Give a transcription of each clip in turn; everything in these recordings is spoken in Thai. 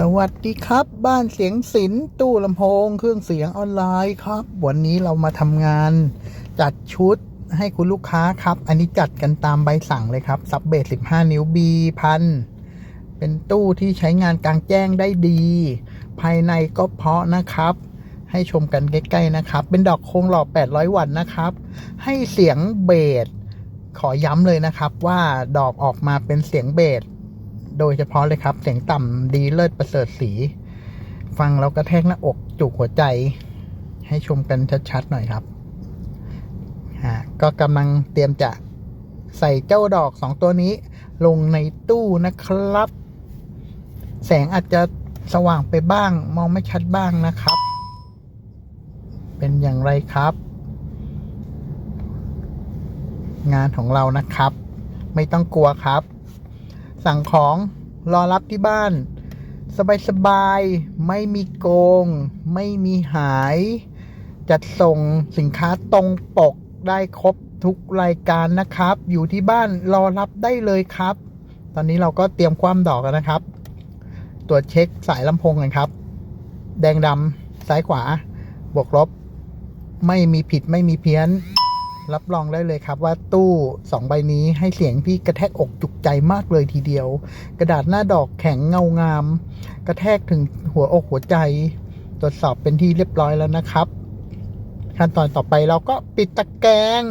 สวัสดีครับบ้านเสียงศิลป์ตู้ลำโพง เครื่องเสียงออนไลน์ครับ วันนี้เรามาทำงานจัดชุดให้คุณลูกค้าครับ อันนี้จัดกันตามใบสั่งเลยครับซับเบส15 นิ้ว B พันเป็นตู้ที่ใช้งานกลางแจ้งได้ดี ภายในก็เพาะนะครับ ให้ชมกันใกล้ๆนะครับ เป็นดอกโครงหล่อ 800 วัตต์นะครับ ให้เสียงเบสขอย้ำเลยนะครับว่าดอกออกมาเป็นเสียงเบส โดยเฉพาะเลยครับ เสียงต่ำดีเลิศประเสริฐสี ฟังแล้วกระแทกหน้าอกจุกหัวใจ ให้ชมกันชัดๆหน่อยครับฮะก็กำลังเตรียมจะใส่เจ้าดอกสองตัวนี้ ลงในตู้นะครับ แสงอาจจะสว่างไปบ้าง มองไม่ชัดบ้างนะครับ เป็นอย่างไรครับ งานของเรานะครับ ไม่ต้องกลัวครับ สั่งของรอรับที่บ้าน สบายๆ ไม่มีโกง ไม่มีหาย จัดส่งสินค้าตรงปกได้ครบทุกรายการนะครับ อยู่ที่บ้านรอรับได้เลยครับ ตอนนี้เราก็เตรียมความดอกแล้วนะครับ ตรวจเช็คสายลำโพงกันครับ แดงดำซ้ายขวา บวกลบ ไม่มีผิดไม่มีเพี้ยน รับรองได้เลยครับว่าตู้สองใบนี้ให้เสียงพี่กระแทกอกจุกใจมากเลยทีเดียว กระดาษหน้าดอกแข็งเงางาม กระแทกถึงหัวอกหัวใจ ตรวจสอบเป็นที่เรียบร้อยแล้วนะครับ ขั้นตอนต่อไปเราก็ปิดตะแกรง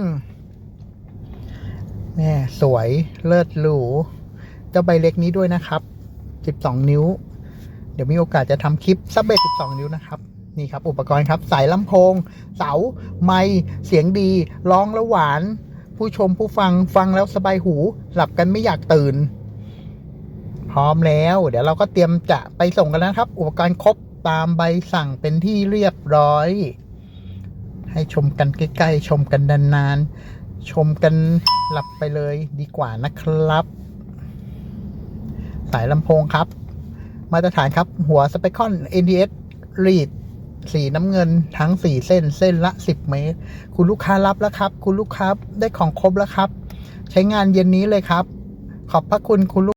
แม่สวยเลิศหรูเจ้าใบเล็กนี้ด้วยนะครับ 12 นิ้ว เดี๋ยวมีโอกาสจะทำคลิปซับเบส12 นิ้วนะครับ นี่ครับอุปกรณ์ครับ สายลำโพง เสา ไมค์เสียงดี ร้องแล้วหวาน ผู้ชมผู้ฟังฟังแล้วสบายหู หลับกันไม่อยากตื่น พร้อมแล้ว เดี๋ยวเราก็เตรียมจะไปส่งกันแล้วนะครับ อุปกรณ์ครบตามใบสั่งเป็นที่เรียบร้อย ให้ชมกันใกล้ๆ ชมกันนานๆ ชมกันหลับไปเลยดีกว่านะครับ สายลำโพงครับ มาตรฐานครับหัวสเปคอน NDS รีด สีน้ำเงินทั้ง4เส้นเส้นละ 10 เมตร คุณลูกค้ารับแล้วครับ คุณลูกค้าได้ของครบแล้วครับ ใช้งานเย็นนี้เลยครับ ขอบพระคุณคุณลูก